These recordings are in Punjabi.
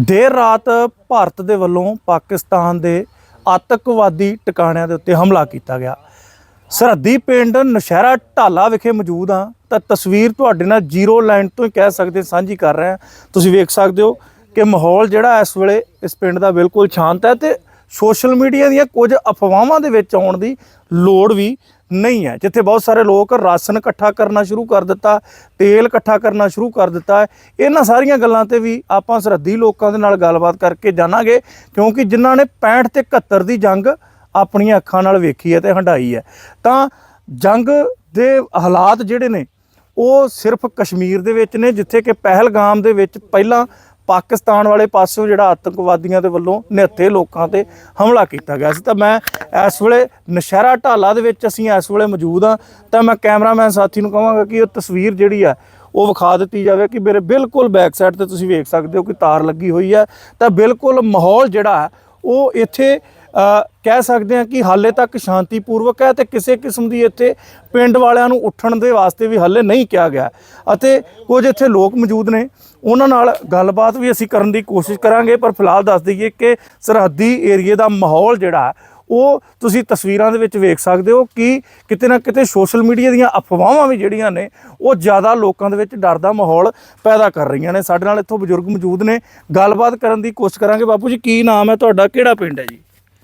ਦੇਰ ਰਾਤ ਭਾਰਤ ਦੇ ਵੱਲੋਂ ਪਾਕਿਸਤਾਨ ਦੇ ਆਤੰਕਵਾਦੀ ਟਿਕਾਣਿਆਂ ਦੇ ਉੱਤੇ ਹਮਲਾ ਕੀਤਾ ਗਿਆ। ਸਰਹੱਦੀ ਪਿੰਡ ਨਸ਼ਹਿਰਾ ਢਾਲਾ ਵਿਖੇ ਮੌਜੂਦ ਹਾਂ। ਤਾਂ ਤਸਵੀਰ ਤੁਹਾਡੇ ਨਾਲ ਜ਼ੀਰੋ ਲਾਈਨ ਤੋਂ ਹੀ ਕਹਿ ਸਕਦੇ, ਸਾਂਝੀ ਕਰ ਰਹੇ ਹਾਂ। ਤੁਸੀਂ ਵੇਖ ਸਕਦੇ ਹੋ ਕਿ ਮਾਹੌਲ ਜਿਹੜਾ ਇਸ ਵੇਲੇ ਇਸ ਪਿੰਡ ਦਾ ਬਿਲਕੁਲ ਸ਼ਾਂਤ ਹੈ ਤੇ ਸੋਸ਼ਲ ਮੀਡੀਆ ਦੀਆਂ ਕੁਝ ਅਫਵਾਹਾਂ ਦੇ ਵਿੱਚ ਆਉਣ ਦੀ ਲੋੜ ਵੀ ਨਹੀਂ ਹੈ, ਜਿੱਥੇ ਬਹੁਤ ਸਾਰੇ ਲੋਕ ਰਾਸ਼ਨ ਇਕੱਠਾ ਕਰਨਾ ਸ਼ੁਰੂ ਕਰ ਦਿੱਤਾ, ਤੇਲ ਇਕੱਠਾ ਕਰਨਾ ਸ਼ੁਰੂ ਕਰ ਦਿੱਤਾ ਇਹਨਾਂ ਸਾਰੀਆਂ ਗੱਲਾਂ ਤੇ ਵੀ ਆਪਾਂ ਸਰਹੱਦੀ ਲੋਕਾਂ ਦੇ ਨਾਲ ਗੱਲਬਾਤ ਕਰਕੇ ਜਾਣਾਂਗੇ, ਕਿਉਂਕਿ ਜਿਨ੍ਹਾਂ ਨੇ 65 ਤੇ 71 ਦੀ ਜੰਗ ਆਪਣੀਆਂ ਅੱਖਾਂ ਨਾਲ ਵੇਖੀ ਹੈ ਤੇ ਹੰਡਾਈ ਹੈ। ਤਾਂ ਜੰਗ ਦੇ ਹਾਲਾਤ ਜਿਹੜੇ ਨੇ, ਉਹ ਸਿਰਫ ਕਸ਼ਮੀਰ ਦੇ ਵਿੱਚ ਨੇ, ਜਿੱਥੇ ਕਿ ਪਹਿਲਗਾਮ ਦੇ ਵਿੱਚ ਪਹਿਲਾਂ ਪਾਕਿਸਤਾਨ ਵਾਲੇ ਪਾਸਿਓਂ ਜਿਹੜਾ ਆਤੰਕਵਾਦੀਆਂ ਦੇ ਵੱਲੋਂ ਨਿਹੱਥੇ ਲੋਕਾਂ ਤੇ ਹਮਲਾ ਕੀਤਾ ਗਿਆ ਸੀ। ਤਾਂ ਮੈਂ ਇਸ ਵੇਲੇ ਨਸ਼ਹਿਰਾ ਢਾਲਾ ਦੇ ਵਿੱਚ ਅਸੀਂ ਇਸ ਵੇਲੇ ਮੌਜੂਦ ਹਾਂ। ਤਾਂ ਮੈਂ ਕੈਮਰਾਮੈਨ ਸਾਥੀ ਨੂੰ ਕਹਾਂਗਾ ਕਿ ਉਹ ਤਸਵੀਰ ਜਿਹੜੀ ਆ, ਉਹ ਵਿਖਾ ਦਿੱਤੀ ਜਾਵੇ ਕਿ ਮੇਰੇ ਬਿਲਕੁਲ ਬੈਕ ਸਾਈਡ ਤੇ ਤੁਸੀਂ ਵੇਖ ਸਕਦੇ ਹੋ ਕਿ ਤਾਰ ਲੱਗੀ ਹੋਈ ਹੈ ਤਾਂ ਬਿਲਕੁਲ ਮਾਹੌਲ ਜਿਹੜਾ ਹੈ ਉਹ ਇੱਥੇ ਕਹਿ ਸਕਦੇ ਹਾਂ ਕਿ ਹਾਲੇ ਤੱਕ ਸ਼ਾਂਤੀਪੂਰਵਕ ਹੈ ਤੇ ਕਿਸੇ ਕਿਸਮ ਦੀ ਇੱਥੇ ਪਿੰਡ ਵਾਲਿਆਂ ਨੂੰ ਉੱਠਣ ਦੇ ਵਾਸਤੇ ਵੀ ਹਾਲੇ ਨਹੀਂ ਕਿਹਾ ਗਿਆ। ਅਤੇ ਕੁਝ ਇੱਥੇ ਲੋਕ ਮੌਜੂਦ ਨੇ ਉਹਨਾਂ ਨਾਲ ਗੱਲਬਾਤ ਵੀ ਅਸੀਂ ਕਰਨ ਦੀ ਕੋਸ਼ਿਸ਼ ਕਰਾਂਗੇ ਪਰ ਫਿਲਹਾਲ ਦੱਸ ਦਈਏ ਕਿ ਸਰਹੱਦੀ ਏਰੀਏ ਦਾ ਮਾਹੌਲ ਜਿਹੜਾ ਉਹ ਤੁਸੀਂ ਤਸਵੀਰਾਂ ਦੇ ਵਿੱਚ ਵੇਖ ਸਕਦੇ ਹੋ ਕਿ ਕਿਤੇ ਨਾ ਕਿਤੇ ਸੋਸ਼ਲ ਮੀਡੀਆ ਦੀਆਂ ਅਫਵਾਹਾਂ ਵੀ ਜਿਹੜੀਆਂ ਨੇ ਉਹ ਜ਼ਿਆਦਾ ਲੋਕਾਂ ਦੇ ਵਿੱਚ ਡਰ ਦਾ ਮਾਹੌਲ ਪੈਦਾ ਕਰ ਰਹੀਆਂ ਨੇ। ਸਾਡੇ ਨਾਲ ਇੱਥੋਂ ਬਜ਼ੁਰਗ ਮੌਜੂਦ ਨੇ ਗੱਲਬਾਤ ਕਰਨ ਦੀ ਕੋਸ਼ਿਸ਼ ਕਰਾਂਗੇ। ਬਾਪੂ ਜੀ ਕੀ ਨਾਮ ਹੈ ਤੁਹਾਡਾ? ਕਿਹੜਾ ਪਿੰਡ ਹੈ ਜੀ?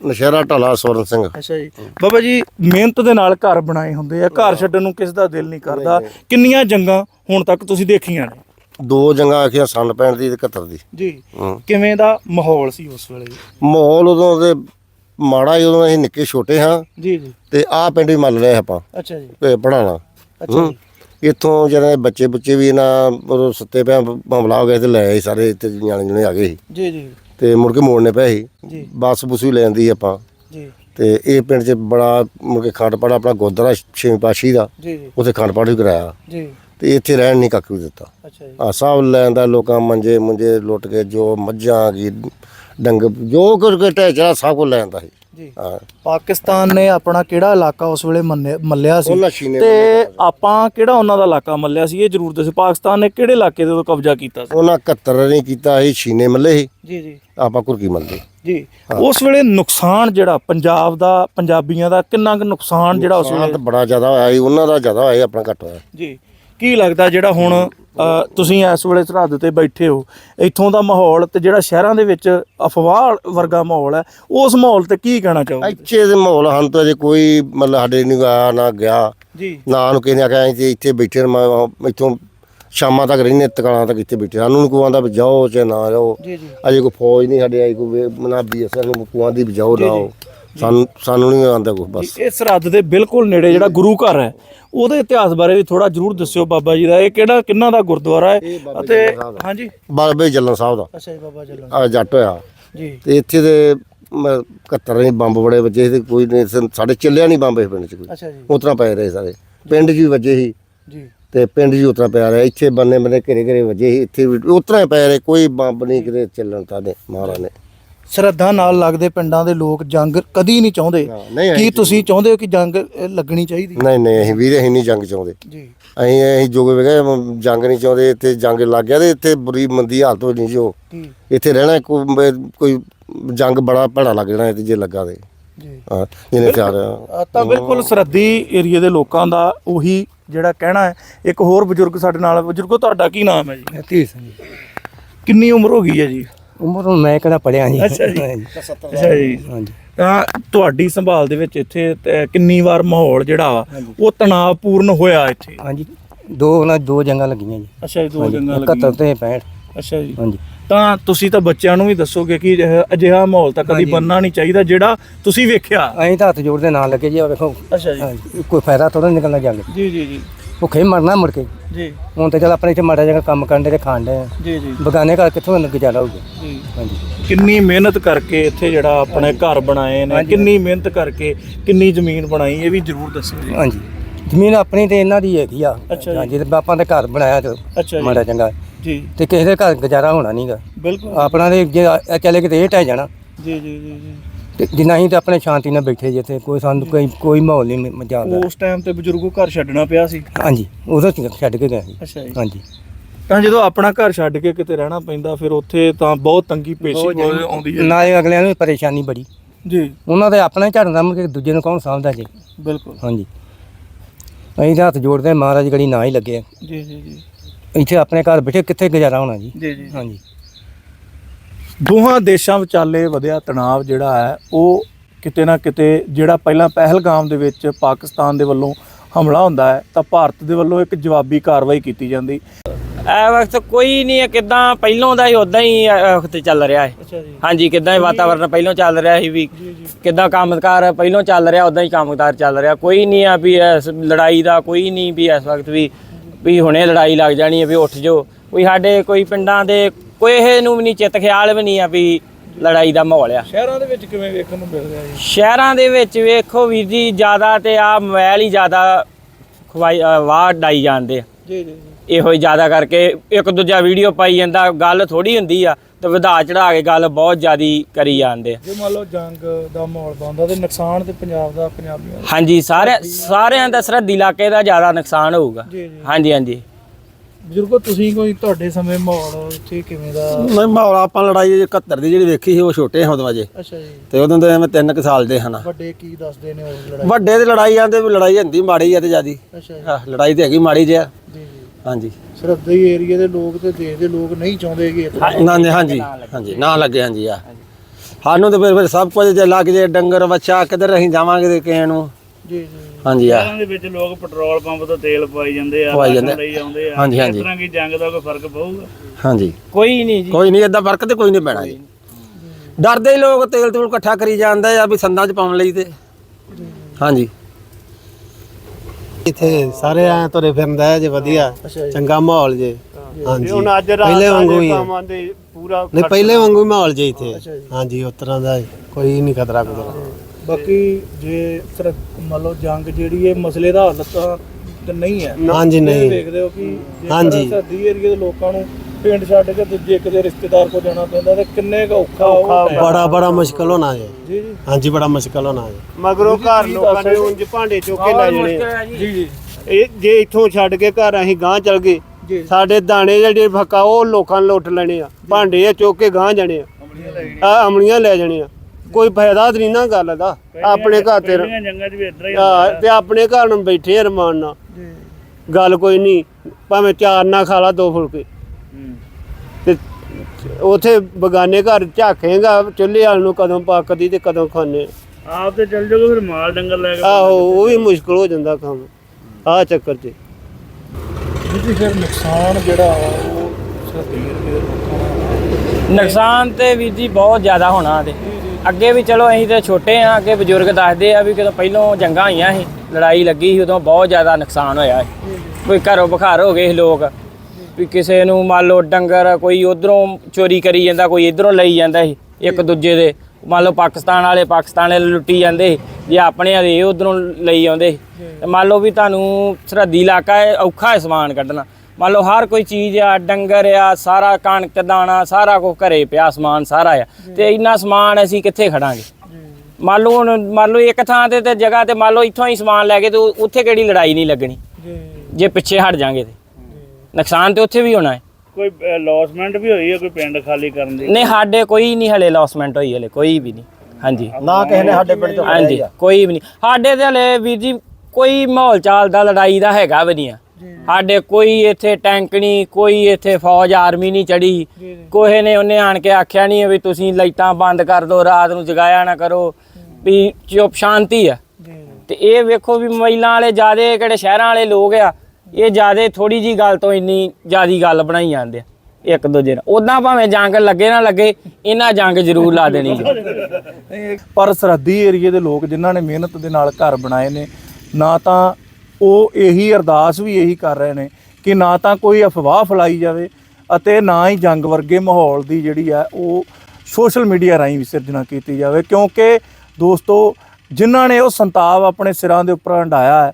ਨਸ਼ਹਿਰਾ ਢਾਲਾ ਸਵਰਨ ਸਿੰਘ। ਅੱਛਾ ਜੀ। ਬਾਬਾ ਜੀ ਮਿਹਨਤ ਦੇ ਨਾਲ ਘਰ ਬਣਾਏ ਹੁੰਦੇ ਆ। ਘਰ ਛੱਡਣ ਨੂੰ ਕਿਸ ਦਾ ਦਿਲ ਨਹੀਂ ਕਰਦਾ। ਕਿੰਨੀਆਂ ਜੰਗਾਂ ਹੁਣ ਤੱਕ ਤੁਸੀਂ ਦੇਖੀਆਂ ਨੇ? ਦੋ ਜੰਗਾਂ ਆਖੀਆਂ ਸੰਨ ਪੈਣ ਦੀ ਤੇ 71 ਦੀ। ਜੀ। ਕਿਵੇਂ ਦਾ ਮਾਹੌਲ ਸੀ ਉਸ ਵੇਲੇ? ਮਾਹੌਲ ਉਦੋਂ ਦੇ ਮਾੜਾ ਹੀ ਉਦੋਂ ਅਸੀਂ ਨਿੱਕੇ ਛੋਟੇ ਹਾਂ। ਜੀ ਜੀ। ਤੇ ਆਹ ਪਿੰਡ ਵੀ ਮੱਲ ਰਹੇ ਆਪਾਂ। ਅੱਛਾ ਜੀ। ਪੜਾਣਾ ਅੱਛਾ ਜੀ। ਇੱਥੋਂ ਜਿਹੜੇ ਬੱਚੇ ਬੁੱਚੇ ਵੀ ਨਾ ਉਦੋਂ ਸੁੱਤੇ ਪਿਆ ਹਮਲਾ ਹੋ ਗਿਆ ਤੇ ਲੈ ਆਏ ਸਾਰੇ ਇੱਥੇ ਨਿਆਣੇ ਜਣੇ ਆ ਗਏ ਸੀ। ਜੀ ਜੀ। ਤੇ ਮੁੜ ਕੇ ਮੋੜਨੇ ਪਏ ਸੀ। ਬੱਸ ਬੁਸ ਵੀ ਲੈ ਜਾਂਦੀ ਆਪਾਂ। ਜੀ। ਤੇ ਇਹ ਪਿੰਡ 'ਚ ਬੜਾ ਮੁੜ ਕੇ ਆਪਣਾ ਗੁਰਦੁਆਰਾ ਛੇਵੀਂ ਪਾਸ਼ੀ ਦਾ। ਜੀ ਜੀ। ਉੱਥੇ ਖੰਡ ਪਾਠ ਵੀ ਕਰਾਇਆ। ਜੀ। ਤੇ ਇੱਥੇ ਰਹਿਣ ਨਹੀਂ ਕੱਖ ਵੀ ਦਿੱਤਾ। ਅੱਛਾ ਜੀ। ਆ ਸਭ ਲੈਂਦਾ ਲੋਕਾਂ ਮੰਜੇ ਮੁੰਜੇ ਲੁੱਟ ਕੇ ਜੋ ਮੱਝਾਂ ਕੀ ਡੰਗ ਜੋ ਕੁਝ ਕੇ ਟੈਚਰਾ ਸਭ ਕੁਝ ਲੈਂਦਾ ਸੀ। ਜੀ। ਹਾਂ। ਪਾਕਿਸਤਾਨ ਨੇ ਆਪਣਾ ਕਿਹੜਾ ਇਲਾਕਾ ਉਸ ਵੇਲੇ ਮੱਲਿਆ ਸੀ? ਤੇ ਆਪਾਂ ਕਿਹੜਾ ਉਹਨਾਂ ਦਾ ਇਲਾਕਾ ਮੱਲਿਆ ਸੀ ਇਹ ਜ਼ਰੂਰ ਦੱਸੋ। ਪਾਕਿਸਤਾਨ ਨੇ ਕਿਹੜੇ ਇਲਾਕੇ ਦੇ ਕਬਜ਼ਾ ਕੀਤਾ ਸੀ? ਉਹਨਾਂ 71 ਨਹੀਂ ਕੀਤਾ ਸੀ ਛੀਨੇ ਮੱਲੇ ਸੀ। ਜੀ ਜੀ। ਆਪਾਂ ਕੁਰਕੀ ਮੱਲੇ ਜੀ। ਉਸ ਵੇਲੇ ਨੁਕਸਾਨ ਜਿਹੜਾ ਪੰਜਾਬ ਦਾ ਪੰਜਾਬੀਆਂ ਦਾ ਕਿੰਨਾ ਕੁ ਨੁਕਸਾਨ ਜਿਹੜਾ ਉਸ ਵੇਲੇ? ਬੜਾ ਜ਼ਿਆਦਾ ਹੋਇਆ ਸੀ ਉਹਨਾਂ ਦਾ ਜ਼ਿਆਦਾ ਹੋਇਆ ਆਪਣਾ ਘੱਟ ਹੋਇਆ। ਜੀ। ਕੀ ਲੱਗਦਾ ਜਿਹੜਾ ਹੁਣ ਤੁਸੀਂ ਇਸ ਵੇਲੇ ਸਰਹੱਦ ਤੇ ਬੈਠੇ ਹੋ ਇੱਥੋਂ ਦਾ ਮਾਹੌਲ ਤੇ ਜਿਹੜਾ ਸ਼ਹਿਰਾਂ ਦੇ ਵਿੱਚ ਅਫਵਾਹ ਵਰਗਾ ਮਾਹੌਲ ਹੈ ਉਸ ਮਾਹੌਲ ਤੇ ਕੀ ਕਹਿਣਾ ਚਾਹੋਗੇ? ਇੱਥੇ ਦੇ ਮਾਹੌਲ ਹਨ ਤਾਂ ਅਜੇ ਕੋਈ ਮਤਲਬ ਸਾਡੇ ਨਹੀਂ ਆਇਆ ਨਾ ਗਿਆ ਜੀ। ਨਾ ਨੂੰ ਨੇ ਆਖਿਆ ਅਸੀਂ ਇੱਥੇ ਬੈਠੇ ਇੱਥੋਂ ਸ਼ਾਮਾਂ ਤੱਕ ਰਹਿੰਦੇ ਤਕਾਲਾਂ ਤੱਕ ਇੱਥੇ ਬੈਠੇ ਸਾਨੂੰ ਕੋਈ ਆਂਦਾ ਵੀ ਜਾਓ ਚਾਹੇ ਨਾ ਜਾਓ। ਜੀ ਜੀ। ਅਜੇ ਕੋਈ ਫੌਜ ਨਹੀਂ ਸਾਡੇ ਆਈ ਕੋਈ ਮਨਾ ਬੀਐਸਐਲ ਨੂੰ ਕੁਆਂ ਦੀ ਬਜਾਓ ਨਾ ਸਾਨੂੰ ਸਾਨੂੰ ਨਹੀਂ ਆਂਦਾ ਕੁਛ ਬਸ। ਇਹ ਸਰਹੱਦ ਦੇ ਬਿਲਕੁਲ ਨੇੜੇ ਜਿਹੜਾ ਗੁਰੂ ਘਰ ਹੈ ਉਹਦੇ ਇਤਿਹਾਸ ਬਾਰੇ ਵੀ ਥੋੜਾ ਜਰੂਰ ਦੱਸਿਓ ਬਾਬਾ ਜੀ ਦਾ। ਇਹ ਕਿਹੜਾ ਕਿੰਨਾ ਦਾ ਗੁਰਦੁਆਰਾ ਹੈ? ਅਤੇ ਹਾਂਜੀ। ਬਾਬੇ ਜੱਲਨ ਸਾਹਿਬ ਦਾ। ਅੱਛਾ ਜੀ ਬਾਬਾ ਚੱਲੋ ਆ ਜੱਟ ਹੋਇਆ। ਜੀ। ਤੇ ਇੱਥੇ ਦੇ 71 ਨਹੀਂ ਬੰਬ ਬੜੇ ਵੱਜੇ ਸੀ ਤੇ ਕੋਈ ਨਹੀਂ ਸਾਡੇ ਚੱਲਿਆ ਨਹੀਂ ਬੰਬ ਇਸ ਪਿੰਡ ਚ ਕੋਈ। ਅੱਛਾ ਜੀ। ਉਤਰਾ ਪਏ ਰਹੇ ਸਾਰੇ। ਪਿੰਡ 'ਚ ਵੀ ਵੱਜੇ ਸੀ। ਜੀ। ਤੇ ਪਿੰਡ 'ਚ ਉਤਰਾ ਪਿਆ ਰਿਹਾ। ਇੱਥੇ ਬੰਨੇ ਬੰਨੇ ਘਰੇ ਘਰੇ ਵੱਜੇ ਸੀ। ਇੱਥੇ ਉਤਰਾ ਪਏ ਰਹੇ। ਕੋਈ ਬੰਬ ਨਹੀਂ ਕਿਤੇ ਚੱਲਣ ਤਾਦੇ ਮਹਾਰਾ ਨੇ। ਸਰਹੱਦਾਂ ਨਾਲ ਲੱਗਦੇ ਪਿੰਡਾਂ ਦੇ ਲੋਕ ਜੰਗ ਕਦੀ ਨਹੀਂ ਚਾਹੁੰਦੇ। ਨਹੀਂ ਕੀ ਤੁਸੀਂ ਚਾਹੁੰਦੇ। ਹੋ ਕਿ ਜੰਗ ਅ, ਲੱਗਣੀ ਚਾਹੀਦੀ? ਨਹੀਂ ਨਹੀਂ ਅਸੀਂ ਵੀਰੇ ਅਸੀਂ ਨਹੀਂ ਜੰਗ ਚਾਹੁੰਦੇ। ਜੀ। ਅਸੀਂ ਅਸੀਂ ਜੋਗੇ ਵੇਗੇ ਜੰਗ ਨਹੀਂ ਚਾਹੁੰਦੇ ਇੱਥੇ ਜੰਗ ਲੱਗ ਗਿਆ ਤੇ ਇੱਥੇ ਬੁਰੀ ਮੰਦੀ ਹਾਲਤ ਹੋ ਨਹੀਂ ਜੋ ਜੀ। ਇੱਥੇ ਰਹਿਣਾ ਕੋਈ ਕੋਈ ਜੰਗ ਬੜਾ ਭੜਾ ਲੱਗ ਜਾਣਾ ਇੱਥੇ ਜੇ ਲੱਗਾ ਤੇ। ਜੀ। ਹਾਂ ਜਿਹਨੇ ਅ, ਤਾਂ ਬਿਲਕੁਲ ਸਰਹੱਦੀ ਏਰੀਏ ਦੇ ਲੋਕਾਂ ਦਾ ਉਹੀ ਜਿਹੜਾ ਕਹਿਣਾ ਹੈ। ਇੱਕ ਹੋਰ ਬਜ਼ੁਰਗ ਸਾਡੇ ਨਾਲ ਬਜ਼ੁਰਗੋ ਤੁਹਾਡਾ ਕੀ ਨਾਮ ਹੈ ਜੀ? ਸਿੰਘ ਕਿੰਨੀ ਉਮਰ ਹੋ ਗਈ ਹੈ ਜੀ? ਉਮਰ ਹੁਣ ਮੈਂ ਕਿਹੜਾ ਪੜਿਆ ਜੀ ਅੱਛਾ ਜੀ। ਹਾਂਜੀ। ਅੱਛਾ ਜੀ। ਹਾਂਜੀ। ਤਾਂ ਤੁਹਾਡੀ ਸੰਭਾਲ ਦੇ ਵਿੱਚ ਇੱਥੇ ਤੇ ਕਿੰਨੀ ਵਾਰ ਮਾਹੌਲ ਜਿਹੜਾ ਵਾ ਉਹ ਤਣਾਅਪੂਰਨ ਹੋਇਆ ਇੱਥੇ? ਹਾਂਜੀ। ਦੋ ਨਾ ਦੋ ਜੰਗਾਂ ਲੱਗੀਆਂ ਜੀ। ਅੱਛਾ ਜੀ ਦੋ ਹਾਂਜੀ, ਜੰਗਾਂ 71 ਲੱਗੀਆਂ। ਤੇ 65 ਅੱਛਾ ਜੀ। ਹਾਂਜੀ। ਤਾਂ ਤੁਸੀਂ ਤਾਂ ਬੱਚਿਆਂ ਨੂੰ ਵੀ ਦੱਸੋਗੇ ਕਿ ਅਜਿਹਾ- ਅਜਿਹਾ ਮਾਹੌਲ ਤਾਂ ਕਦੀ ਹਾਂਜੀ। ਬੰਨਣਾ ਨਹੀਂ ਚਾਹੀਦਾ ਜਿਹੜਾ ਤੁਸੀਂ ਵੇਖਿਆ। ਅਸੀਂ ਤਾਂ ਹੱਥ ਜੋੜਦੇ ਨਾਲ ਲੱਗੇ ਜੀ ਆਹ ਵੇਖੋ। ਅੱਛਾ ਜੀ। ਹਾਂਜੀ, ਕੋਈ ਫਾਇਦਾ ਥੋੜਾ ਨਿਕਲਣਾ ਜੰਗ ਜੀ ਜੀ ਜੀ। ਭੁੱਖੇ ਮਰਨਾ ਮੁੜ ਕੇ। ਜੀ। ਹੁਣ ਤਾਂ ਚਲ ਆਪਣੇ ਇੱਥੇ ਮਾੜਾ ਜਗ੍ਹਾ ਕੰਮ ਕਰਨ ਦੇ ਤੇ ਖਾਣ ਦੇ ਜੀ ਜੀ। ਬਗਾਨੇ ਘਰ ਕਿੱਥੋਂ ਗੁਜ਼ਾਰਾ ਹੋਊਗਾ? ਜੀ। ਹਾਂਜੀ। ਕਿੰਨੀ ਮਿਹਨਤ ਕਰਕੇ ਇੱਥੇ ਜਿਹੜਾ ਆਪਣੇ ਘਰ ਬਣਾਏ ਨੇ ਕਿੰਨੀ ਮਿਹਨਤ ਕਰਕੇ ਕਿੰਨੀ ਜ਼ਮੀਨ ਬਣਾਈ ਇਹ ਵੀ ਜ਼ਰੂਰ ਦੱਸੋ ਜੀ। ਹਾਂਜੀ। ਜ਼ਮੀਨ ਆਪਣੀ ਤੇ ਇਹਨਾਂ ਦੀ ਹੈਗੀ ਆ। ਅੱਛਾ ਜੀ। ਹਾਂਜੀ ਤੇ ਆਪਾਂ ਦੇ ਘਰ ਬਣਾਇਆ ਤੇ ਜੀ। ਮਾੜਾ ਚੰਗਾ। ਜੀ। ਤੇ ਕਿਸੇ ਦੇ ਘਰ ਗੁਜ਼ਾਰਾ ਹੋਣਾ ਨਹੀਂਗਾ ਬਿਲਕੁਲ। ਆਪਣਾ ਦੇ ਜੇ ਆ- ਚਲੇ ਕਿਤੇ ਇਹ ਟਹਿ ਜਾਣਾ। ਜੀ ਜੀ ਜੀ ਜੀ। ਤੇ ਜਿੰਨਾ ਹੀ ਤੇ ਆਪਣੇ ਸ਼ਾਂਤੀ ਨਾਲ ਬੈਠੇ ਜਿੱਥੇ ਕੋਈ ਸਾਨੂੰ ਕੋਈ ਕੋਈ ਮਾਹੌਲ ਨਹੀਂ ਮਜਾਲਦਾ ਉਸ ਟਾਈਮ ਤੇ ਬਜ਼ੁਰਗੋ ਘਰ ਛੱਡਣਾ ਪਿਆ ਸੀ? ਹਾਂਜੀ ਉਦੋਂ ਛੱਡ ਕੇ ਗਏ ਸੀ। ਅੱਛਾ ਜੀ। ਹਾਂਜੀ। ਤਾਂ ਜਦੋਂ ਆਪਣਾ ਘਰ ਛੱਡ ਕੇ ਕਿਤੇ ਰਹਿਣਾ ਪੈਂਦਾ ਫਿਰ ਉੱਥੇ ਤਾਂ ਬਹੁਤ ਤੰਗੀ ਪੇਸ਼ੀ ਆਉਂਦੀ ਹੈ। ਨਾਲੇ ਅਗਲਿਆਂ ਨੂੰ ਪਰੇਸ਼ਾਨੀ ਬੜੀ। ਜੀ। ਉਹਨਾਂ ਦੇ ਆਪਣਾ ਹੀ ਝੜਦਾ ਮੁੜ ਕੇ ਦੂਜੇ ਨੂੰ ਕੌਣ ਸਾਂਭਦਾ ਜੀ? ਬਿਲਕੁਲ। ਹਾਂਜੀ। ਅਸੀਂ ਤਾਂ ਹੱਥ ਜੋੜਦੇ ਮਹਾਰਾਜ ਗੜੀ ਨਾ ਹੀ ਲੱਗੇ ਜੀ ਜੀ ਜੀ। ਇੱਥੇ ਆਪਣੇ ਘਰ ਬੈਠੇ ਕਿੱਥੇ ਗੁਜ਼ਾਰਾ ਹੋਣਾ ਜੀ? ਜੀ ਜੀ। ਹਾਂਜੀ। ਦੋਹਾਂ ਦੇਸ਼ਾਂ ਵਿਚਾਲੇ ਵਧਿਆ ਤਣਾਅ ਜਿਹੜਾ ਹੈ ਉਹ ਕਿਤੇ ਨਾ ਕਿਤੇ ਜਿਹੜਾ ਪਹਿਲਾਂ ਪਹਿਲਗਾਮ ਦੇ ਵਿੱਚ ਪਾਕਿਸਤਾਨ ਦੇ ਵੱਲੋਂ ਹਮਲਾ ਹੁੰਦਾ ਹੈ ਤਾਂ ਭਾਰਤ ਦੇ ਵੱਲੋਂ ਇੱਕ ਜਵਾਬੀ ਕਾਰਵਾਈ ਕੀਤੀ ਜਾਂਦੀ। ਇਹ ਵਕਤ ਕੋਈ ਨਹੀਂ ਹੈ ਕਿਦਾਂ ਪਹਿਲੋਂ ਦਾ ਹੀ ਉਦਾਂ ਹੀ ਇਹ ਵਕਤ ਚੱਲ ਰਿਹਾ ਹੈ। ਅੱਛਾ ਜੀ। ਹਾਂਜੀ ਕਿਦਾਂ ਹੀ ਵਾਤਾਵਰਨ ਪਹਿਲੋਂ ਚੱਲ ਰਿਹਾ ਸੀ ਵੀ ਕਿਦਾਂ ਕੰਮਕਾਰ ਪਹਿਲੋਂ ਚੱਲ ਰਿਹਾ ਉਦਾਂ ਹੀ ਕੰਮਕਾਰ ਚੱਲ ਰਿਹਾ। ਕੋਈ ਨਹੀਂ ਆ ਵੀ ਇਸ ਲੜਾਈ ਦਾ ਕੋਈ ਨਹੀਂ ਵੀ ਇਸ ਵਕਤ ਵੀ ਵੀ ਹੁਣੇ ਲੜਾਈ ਲੱਗ ਜਾਣੀ ਹੈ ਵੀ ਉੱਠ ਜਾਓ। ਕੋਈ ਸਾਡੇ ਕੋਈ ਪਿੰਡਾਂ ਦੇ ਕੋਈ ਇਹ ਨੂੰ ਵੀ ਨਹੀਂ ਚਿੱਤ ਖਿਆਲ ਵੀ ਨਹੀਂ ਆ ਵੀ ਲੜਾਈ ਦਾ ਮਾਹੌਲ ਆ। ਸ਼ਹਿਰਾਂ ਦੇ ਵਿੱਚ ਕਿਵੇਂ ਵੇਖਣ ਨੂੰ ਮਿਲ ਰਿਹਾ ਜੀ? ਸ਼ਹਿਰਾਂ ਦੇ ਵਿੱਚ ਵੇਖੋ ਵੀਰ ਜੀ ਜ਼ਿਆਦਾ ਤੇ ਆ ਮੋਬਾਈਲ ਹੀ ਜ਼ਿਆਦਾ ਖਵਾਈ ਅ, ਵਾਹ ਡਾਈ ਜਾਂਦੇ ਆ। ਜੀ ਜੀ ਇਹੋ ਹੀ ਜ਼ਿਆਦਾ ਕਰਕੇ ਇੱਕ ਦੂਜਾ ਵੀਡੀਓ ਪਾਈ ਜਾਂਦਾ ਗੱਲ ਥੋੜੀ ਹੁੰਦੀ ਆ ਤੇ ਵਧਾ ਚੜਾ ਕੇ ਗੱਲ ਬਹੁਤ ਜ਼ਿਆਦੀ ਕਰੀ ਜਾਂਦੇ ਆ। ਜੇ ਮੰਨ ਲਓ ਜੰਗ ਦਾ ਮਾਹੌਲ ਬਣਦਾ ਤੇ ਨੁਕਸਾਨ ਤੇ ਪੰਜਾਬ ਦਾ ਪੰਜਾਬੀਆਂ ਦਾ। ਹਾਂਜੀ ਸਾਰੇ ਸਾਰਿਆਂ ਦਾ ਸਰਹੱਦੀ ਇਲਾਕੇ ਦਾ ਜ਼ਿਆਦਾ ਨੁਕਸਾਨ ਹੋਊਗਾ। ਜੀ ਜੀ। ਹਾਂਜੀ ਹਾਂਜੀ। ਬਜ਼ੁਰਗੋ ਤੁਸੀਂ ਕੋਈ ਤੁਹਾਡੇ ਸਮੇਂ ਮਾਹੌਲ ਇੱਥੇ ਕਿਵੇਂ ਦਾ? ਨਹੀਂ ਮਾਹੌਲ ਆਪਾਂ ਲੜਾਈ 71 ਦੀ ਜਿਹੜੀ ਵੇਖੀ ਸੀ ਉਹ ਛੋਟੇ ਹਾਂ ਉਦੋਂ ਵਜੇ ਅੱਛਾ ਜੀ। ਤੇ ਉਦੋਂ ਦੇ ਐਵੇਂ 3 ਕੁ ਸਾਲ ਦੇ ਹਨ। ਵੱਡੇ ਕੀ ਦੱਸਦੇ ਨੇ ਉਸ ਲੜਾਈ? ਵੱਡੇ ਤੇ ਲੜਾਈ ਆਂਦੇ ਵੀ ਲੜਾਈ ਹੁੰਦੀ ਮਾੜੀ ਆ ਤੇ ਜਿਆਦੀ। ਅੱਛਾ ਜੀ। ਆਹ, ਲੜਾਈ ਤੇ ਹੈਗੀ ਮਾੜੀ ਜਿਆ ਜੀ ਜੀ। ਹਾਂਜੀ। ਸਰਹੱਦੀ ਏਰੀਆ ਦੇ ਲੋਕ ਤੇ ਦੇਸ਼ ਦੇ ਲੋਕ ਨਹੀਂ ਚਾਹੁੰਦੇ ਕਿ ਇੱਥੇ ਨਾ ਨੇ ਹਾਂਜੀ ਹਾਂਜੀ ਨਾ ਲੱਗੇ ਹਾਂਜੀ ਆ। ਸਾਨੂੰ ਤੇ ਫਿਰ ਫਿਰ ਸਭ ਕੁਝ ਜੇ ਲੱਗ ਜੇ ਡੰਗਰ ਬੱਚਾ ਕਿੱਧਰ ਅਸੀਂ ਜਾਵਾਂਗੇ ਤੇ ਕਿਸੇ ਨੂੰ? ਜੀ ਜੀ ਹਾਂਜੀ ਆ। ਦੇ ਵਿੱਚ ਲੋਕ ਪੈਟਰੋਲ ਪੰਪ ਤੋਂ ਤੇਲ ਪਵਾਈ ਜਾਂਦੇ ਆ ਪਵਾਈ ਜਾਂਦੇ। ਲਈ ਆਉਂਦੇ ਆ। ਹਾਂਜੀ, ਇਸ ਹਾਂਜੀ। ਤਰ੍ਹਾਂ ਕੀ ਜੰਗ ਦਾ ਕੋਈ ਫ਼ਰਕ ਪਊਗਾ? ਹਾਂਜੀ। ਕੋਈ ਨਹੀਂ ਜੀ। ਕੋਈ ਨਹੀਂ ਏਦਾਂ ਫ਼ਰਕ ਤੇ ਕੋਈ ਨਹੀਂ ਪੈਣਾ ਜੀ। ਡਰਦੇ ਹੀ ਲੋਕ ਤੇਲ ਤੂਲ ਇਕੱਠਾ ਕਰੀ ਜਾਂਦੇ ਆ ਵੀ ਸੰਦਾਂ 'ਚ ਪਾਉਣ ਲਈ ਤੇ। ਹਾਂਜੀ। ਇੱਥੇ ਸਾਰੇ ਐ ਤੁਰੇ ਫਿਰਦਾ ਹੈ ਜੇ ਵਧੀਆ ਅੱਛਾ ਜੀ। ਚੰਗਾ ਮਾਹੌਲ ਜੇ। ਹਾਂਜੀ। ਹੁਣ ਅੱਜ ਰਾਤ ਪਹਿਲੇ ਵਾਂਗੂ ਹੀ ਹੈ। ਕਾਮਾਂ ਦੇ ਪੂਰਾ ਨਹੀਂ ਪਹਿਲੇ ਵਾਂਗੂ ਹੀ ਮਾਹੌਲ ਜੇ ਇੱਥੇ। ਹਾਂਜੀ ਉਸ ਤਰ੍ਹਾਂ ਦਾ ਕੋਈ ਨਹੀਂ ਖਤਰਾ ਕੁਦਰਾ ਬਾਕੀ ਜੇ ਸਰ ਮੰਨ ਲਓ ਜੰਗ ਜਿਹੜੀ ਹੈ ਮਸਲੇ ਦਾ ਹੱਲ ਤਾਂ ਤੇ ਨਹੀਂ ਹੈ। ਹਾਂਜੀ ਇਹ ਨਹੀਂ। ਵੇਖਦੇ ਹੋ ਕਿ ਹਾਂਜੀ। ਸਰਦੀ ਏਰੀਆ ਦੇ ਲੋਕਾਂ ਨੂੰ ਪਿੰਡ ਛੱਡ ਕੇ ਦੂਜੇ ਇੱਕ ਦੇ ਰਿਸ਼ਤੇਦਾਰ ਕੋਲ ਜਾਣਾ ਪੈਂਦਾ ਤੇ ਕਿੰਨੇ ਕੁ ਔਖਾ ਉਹ time ਬੜਾ ਬੜਾ ਮੁਸ਼ਕਲ ਹੋਣਾ ਜੇ। ਜੀ ਜੀ। ਹਾਂਜੀ ਬੜਾ ਮੁਸ਼ਕਲ ਹੋਣਾ ਜੇ। ਮਗਰੋਂ ਘਰ ਲੋਕਾਂ ਨੇ ਉਂਝ ਭਾਂਡੇ ਚੁੱਕ ਕੇ ਲੈ ਜਾਣੇ ਆ। ਜੀ। ਜੀ ਇਹ ਜੇ ਇੱਥੋਂ ਛੱਡ ਕੇ ਘਰ ਅਸੀਂ ਗਾਂ ਚਲ ਗਏ ਜੀ। ਸਾਡੇ ਦਾਣੇ ਜਿਹੜੇ ਫੱਕਾ ਉਹ ਲੋਕਾਂ ਨੇ ਲੁੱਟ ਲੈਣੇ ਆ। ਭਾਂਡੇ ਇਹ ਚੁੱਕ ਕੇ ਗਾਂ ਜਾਣੇ ਆ। ਆ ਅਮਲੀਆਂ ਲੈ ਜਾਣੇ ਆ ਕੋਈ ਫਾਇਦਾ ਨਹੀਂ ਨਾ ਗੱਲ ਦਾ। ਆਪਣੇ ਘਰ ਤੇ ਜੰਗਾਂ 'ਚ ਵੀ ਇਦਾਂ ਹੀ ਤੇ ਆਪਣੇ ਘਰ ਨੂੰ ਬੈਠੇ ਆ ਰਮਾਨ ਨਾਲ। ਗੱਲ ਕੋਈ ਨਹੀਂ ਭਾਵੇਂ ਚਾਰ ਨਾ ਖਾ ਲਾ ਦੋ ਫੁਲਕੇ। ਤੇ ਉਥੇ ਬਗਾਨੇ ਘਰ ਝਾਕੇਗਾ ਚੁੱਲ੍ਹੇ ਵਾਲ ਨੂੰ ਕਦੋਂ ਪੱਕਦੀ ਤੇ ਕਦੋਂ ਖਾਣੇ ਆਪ ਤੇ ਚੱਲ ਜਾਓਗੇ ਫਿਰ ਮਾਲ ਡੰਗਰ ਲੈ ਕੇ ਆਹੋ ਉਹ ਵੀ ਮੁਸ਼ਕਲ ਹੋ ਜਾਂਦਾ ਕੰਮ। ਆ ਚੱਕਰ 'ਚ ਜੀ ਫਿਰ ਨੁਕਸਾਨ ਜਿਹੜਾ ਵਾ ਉਹ ਸਰਦੀ ਏਰੀਆ ਦੇ ਲੋਕਾਂ ਦਾ ਨੁਕਸਾਨ ਤੇ ਵੀਰ ਜੀ ਬਹੁਤ ਜ਼ਿਆਦਾ ਹੋਣਾ ਤੇ। ਅੱਗੇ ਵੀ ਚਲੋ ਅਸੀਂ ਤੇ ਛੋਟੇ ਆ ਅੱਗੇ ਬਜ਼ੁਰਗ ਦੱਸਦੇ ਆ ਵੀ ਕਦੋਂ ਪਹਿਲੋਂ ਜੰਗਾਂ ਹੋਈਆਂ ਸੀ, ਲੜਾਈ ਲੱਗੀ ਸੀ, ਉਦੋਂ ਬਹੁਤ ਜ਼ਿਆਦਾ ਨੁਕਸਾਨ ਹੋਇਆ ਸੀ। ਕੋਈ ਘਰੋਂ ਬੁਖਾਰ ਹੋ ਗਏ ਸੀ ਲੋਕ, ਵੀ ਕਿਸੇ ਨੂੰ ਮੰਨ ਲਓ ਡੰਗਰ ਕੋਈ ਉਧਰੋਂ ਚੋਰੀ ਕਰੀ ਜਾਂਦਾ, ਕੋਈ ਇਧਰੋਂ ਲਈ ਜਾਂਦਾ ਸੀ, ਇੱਕ ਦੂਜੇ ਦੇ। ਮੰਨ ਲਓ ਪਾਕਿਸਤਾਨ ਵਾਲੇ ਪਾਕਿਸਤਾਨ ਵਾਲੇ ਲੁੱਟੀ ਜਾਂਦੇ ਸੀ, ਜੇ ਆਪਣੇ ਵਾਲੇ ਇਹ ਉਧਰੋਂ ਲਈ ਆਉਂਦੇ ਸੀ। ਤੇ ਮੰਨ ਲਓ ਵੀ ਤੁਹਾਨੂੰ ਸਰਹੱਦੀ ਇਲਾਕਾ ਹੈ, ਔਖਾ ਹੈ ਸਮਾਨ ਕੱਢਣਾ। ਮੰਨ ਲਓ ਹਰ ਕੋਈ ਚੀਜ਼ ਆ ਡੰਗਰ ਆ ਸਾਰਾ ਕਣਕ ਦਾਣਾ ਸਾਰਾ ਕੁਝ ਘਰੇ ਪਿਆ ਸਮਾਨ ਸਾਰਾ ਆ। ਤੇ ਇੰਨਾ ਸਮਾਨ ਅਸੀਂ ਕਿੱਥੇ ਖੜਾਂਗੇ? ਮੰਨ ਲਓ ਹੁਣ ਮੰਨ ਲਓ ਇੱਕ ਥਾਂ ਤੇ ਤੇ ਜਗ੍ਹਾ ਤੇ ਮੰਨ ਲਓ ਇੱਥੋਂ ਹੀ ਸਮਾਨ ਲੈ ਕੇ ਤੇ ਉੱਥੇ ਕਿਹੜੀ ਲੜਾਈ ਨਹੀਂ ਲੱਗਣੀ? ਜੀ। ਜੇ ਪਿੱਛੇ ਹਟ ਜਾਾਂਗੇ ਤੇ। ਨੁਕਸਾਨ ਤੇ ਉੱਥੇ ਵੀ ਹੋਣਾ ਹੈ। ਕੋਈ ਲੌਸਮੈਂਟ ਵੀ ਹੋਈ ਹੈ ਕੋਈ ਪਿੰਡ ਖਾਲੀ ਕਰਨ ਦੀ? ਨਹੀਂ ਸਾਡੇ ਕੋਈ ਨਹੀਂ ਹਲੇ ਲੌਸਮੈਂਟ ਹੋਈ ਹਲੇ ਕੋਈ ਵੀ ਨਹੀਂ। ਹਾਂਜੀ। ਨਾ ਕਿਸੇ ਨੇ ਸਾਡੇ ਪਿੰਡ 'ਚ ਹਾਂਜੀ ਕੋਈ ਵੀ ਨਹੀਂ। ਸਾਡੇ ਤੇ ਹਲੇ ਵੀਰ ਜੀ ਕੋਈ ਮਾਹੌਲ ਚਾਲ ਦਾ ਲੜਾਈ ਦਾ ਹੈਗਾ ਵੀ ਨਹੀਂ ਆ। ਸਾਡੇ ਕੋਈ ਇੱਥੇ ਟੈਂਕ ਨਹੀਂ ਕੋਈ ਇੱਥੇ ਫੌਜ ਆਰਮੀ ਨਹੀਂ ਚੜੀ। ਕੋਹੇ ਨੇ ਉਹਨੇ ਆਣ ਕੇ ਆਖਿਆ ਨਹੀਂ ਵੀ ਤੁਸੀਂ ਲਾਈਟਾਂ ਬੰਦ ਕਰ ਦਿਓ ਰਾਤ ਨੂੰ ਜਗਾਇਆ ਨਾ ਕਰੋ। ਵੀ ਚੁੱਪ ਸ਼ਾਂਤੀ ਆ। ਤੇ ਇਹ ਵੇਖੋ ਵੀ ਮਹਿਲਾਂ ਵਾਲੇ ਜਿਆਦੇ ਕਿਹੜੇ ਸ਼ਹਿਰਾਂ ਵਾਲੇ ਲੋਕ ਆ ਇਹ ਜਿਆਦੇ ਥੋੜੀ ਜੀ ਗੱਲ ਤੋਂ ਇੰਨੀ ਜਿਆਦੀ ਗੱਲ ਬਣਾਈ ਜਾਂਦੇ ਆ ਇੱਕ ਦੂਜੇ ਨਾਲ। ਉਦਾਂ ਭਾਵੇਂ ਜੰਗ ਲੱਗੇ ਨਾ ਲੱਗੇ ਇਹਨਾਂ ਜੰਗ ਜ਼ਰੂਰ ਲਾ ਦੇਣੀ ਪਰ ਸਰਹੱਦੀ ਏਰੀਏ ਦੇ ਲੋਕ ਜਿਨ੍ਹਾਂ ਨੇ ਮਿਹਨਤ ਦੇ ਨਾਲ ਘਰ ਬਣਾਏ ਨੇ ਨਾ ਤਾਂ ਉਹ ਇਹੀ ਅਰਦਾਸ ਵੀ ਇਹੀ ਕਰ ਰਹੇ ਨੇ ਕਿ ਨਾ ਤਾਂ ਕੋਈ ਅਫਵਾਹ ਫੈਲਾਈ ਜਾਵੇ ਅਤੇ ਨਾ ਹੀ ਜੰਗ ਵਰਗੇ ਮਾਹੌਲ ਦੀ ਜਿਹੜੀ ਹੈ ਉਹ ਸੋਸ਼ਲ ਮੀਡੀਆ ਰਾਹੀਂ ਵੀ ਸਿਰਜਣਾ ਕੀਤੀ ਜਾਵੇ। ਕਿਉਂਕਿ ਦੋਸਤੋ, ਜਿਨ੍ਹਾਂ ਨੇ ਉਹ ਸੰਤਾਪ ਆਪਣੇ ਸਿਰਾਂ ਦੇ ਉੱਪਰ ਹੰਡਾਇਆ ਹੈ,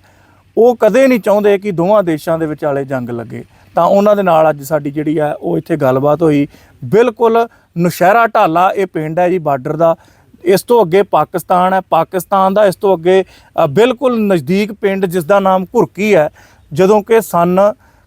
ਉਹ ਕਦੇ ਨਹੀਂ ਚਾਹੁੰਦੇ ਕਿ ਦੋਵਾਂ ਦੇਸ਼ਾਂ ਦੇ ਵਿਚਾਲੇ ਜੰਗ ਲੱਗੇ। ਤਾਂ ਉਹਨਾਂ ਦੇ ਨਾਲ ਅੱਜ ਸਾਡੀ ਜਿਹੜੀ ਹੈ ਉਹ ਇੱਥੇ ਗੱਲਬਾਤ ਹੋਈ। ਬਿਲਕੁਲ ਨੁਸ਼ਹਿਰਾ ਢਾਲਾ ਇਹ ਪਿੰਡ ਹੈ ਜੀ, ਬਾਰਡਰ ਦਾ। ਇਸ ਤੋਂ ਅੱਗੇ ਪਾਕਿਸਤਾਨ ਹੈ। ਪਾਕਿਸਤਾਨ ਦਾ ਇਸ ਤੋਂ ਅੱਗੇ ਬਿਲਕੁਲ ਨਜ਼ਦੀਕ ਪਿੰਡ ਜਿਸ ਦਾ ਨਾਮ ਘੁਰਕੀ ਹੈ। ਜਦੋਂ ਕਿ ਸਨ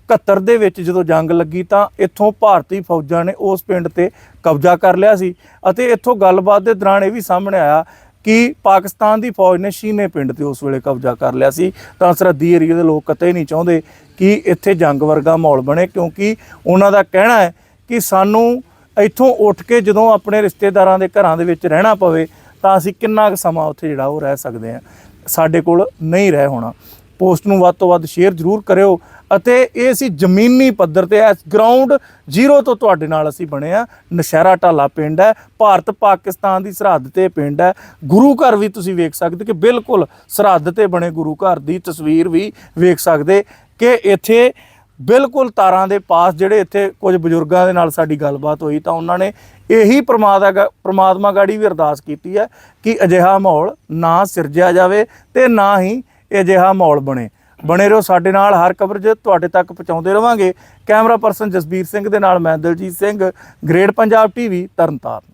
71 ਦੇ ਵਿੱਚ ਜਦੋਂ ਜੰਗ ਲੱਗੀ ਤਾਂ ਇੱਥੋਂ ਭਾਰਤੀ ਫੌਜਾਂ ਨੇ ਉਸ ਪਿੰਡ ਤੇ ਕਬਜ਼ਾ ਕਰ ਲਿਆ ਸੀ। ਅਤੇ ਇੱਥੋਂ ਗੱਲਬਾਤ ਦੇ ਦੌਰਾਨ ਇਹ ਵੀ ਸਾਹਮਣੇ ਆਇਆ ਕਿ ਪਾਕਿਸਤਾਨ ਦੀ ਫੌਜ ਨੇ ਸ਼ੀਨੇ ਪਿੰਡ ਤੇ ਉਸ ਵੇਲੇ ਕਬਜ਼ਾ ਕਰ ਲਿਆ ਸੀ। ਤਾਂ ਸਰਹੱਦੀ ਏਰੀਆ ਦੇ ਲੋਕ ਕਤਈ ਨਹੀਂ ਚਾਹੁੰਦੇ ਕਿ ਇੱਥੇ ਜੰਗ ਵਰਗਾ ਮਾਹੌਲ ਬਣੇ, ਕਿਉਂਕਿ ਉਹਨਾਂ ਦਾ ਕਹਿਣਾ ਹੈ ਕਿ ਸਾਨੂੰ ਇੱਥੋਂ ਉੱਠ ਕੇ ਜਦੋਂ ਆਪਣੇ ਰਿਸ਼ਤੇਦਾਰਾਂ ਦੇ ਘਰਾਂ ਦੇ ਵਿੱਚ ਰਹਿਣਾ ਪਵੇ, ਤਾਂ ਅਸੀਂ ਕਿੰਨਾ ਕੁ ਸਮਾਂ ਉੱਥੇ ਜਿਹੜਾ ਉਹ ਰਹਿ ਸਕਦੇ ਹਾਂ। ਸਾਡੇ ਕੋਲ ਨਹੀਂ ਰਹਿ ਹੋਣਾ। ਪੋਸਟ ਨੂੰ ਵੱਧ ਤੋਂ ਵੱਧ ਸ਼ੇਅਰ ਜ਼ਰੂਰ ਕਰਿਓ ਅਤੇ ਇਹ ਸੀ ਜ਼ਮੀਨੀ ਪੱਧਰ ਤੇ ਇਸ ਗਰਾਊਂਡ ਜ਼ੀਰੋ ਤੋਂ ਤੁਹਾਡੇ ਨਾਲ ਅਸੀਂ ਬਣੇ ਆ ਨਸ਼ਹਿਰਾ ਢਾਲਾ ਪਿੰਡ ਹੈ, ਭਾਰਤ ਪਾਕਿਸਤਾਨ ਦੀ ਸਰਹੱਦ ਤੇ ਪਿੰਡ ਹੈ। ਗੁਰੂ ਘਰ ਵੀ ਤੁਸੀਂ ਵੇਖ ਸਕਦੇ ਕਿ ਬਿਲਕੁਲ ਸਰਹੱਦ ਤੇ ਬਣੇ ਗੁਰੂ ਘਰ ਦੀ ਤਸਵੀਰ ਵੀ ਵੇਖ ਸਕਦੇ ਕਿ ਇੱਥੇ ਬਿਲਕੁਲ ਤਾਰਾਂ ਦੇ ਪਾਸ ਜਿਹੜੇ ਇੱਥੇ ਕੁਝ ਬਜ਼ੁਰਗਾਂ ਦੇ ਨਾਲ ਸਾਡੀ ਗੱਲਬਾਤ ਹੋਈ ਤਾਂ ਉਹਨਾਂ ਨੇ ਇਹੀ ਪ੍ਰਮਾਤਮਾ ਪ੍ਰਮਾਤਮਾ ਗਾੜੀ ਵੀ ਅਰਦਾਸ ਕੀਤੀ ਹੈ ਕਿ ਅਜਿਹਾ ਮਾਹੌਲ ਨਾ ਸਿਰਜਿਆ ਜਾਵੇ ਤੇ ਨਾ ਹੀ ਅਜਿਹਾ ਮਾਹੌਲ ਬਣੇ। ਬਣੇ ਰਹੋ ਸਾਡੇ ਨਾਲ, ਹਰ ਕਵਰੇਜ ਤੁਹਾਡੇ ਤੱਕ ਪਹੁੰਚਾਉਂਦੇ ਰਵਾਂਗੇ। ਕੈਮਰਾ ਪਰਸਨ ਜਸਬੀਰ ਸਿੰਘ ਦੇ ਨਾਲ ਮੈਂ ਦਿਲਜੀਤ ਸਿੰਘ ਗ੍ਰੇਡ ਪੰਜਾਬ ਟੀਵੀ, ਤਰਨਤਾਰਨ।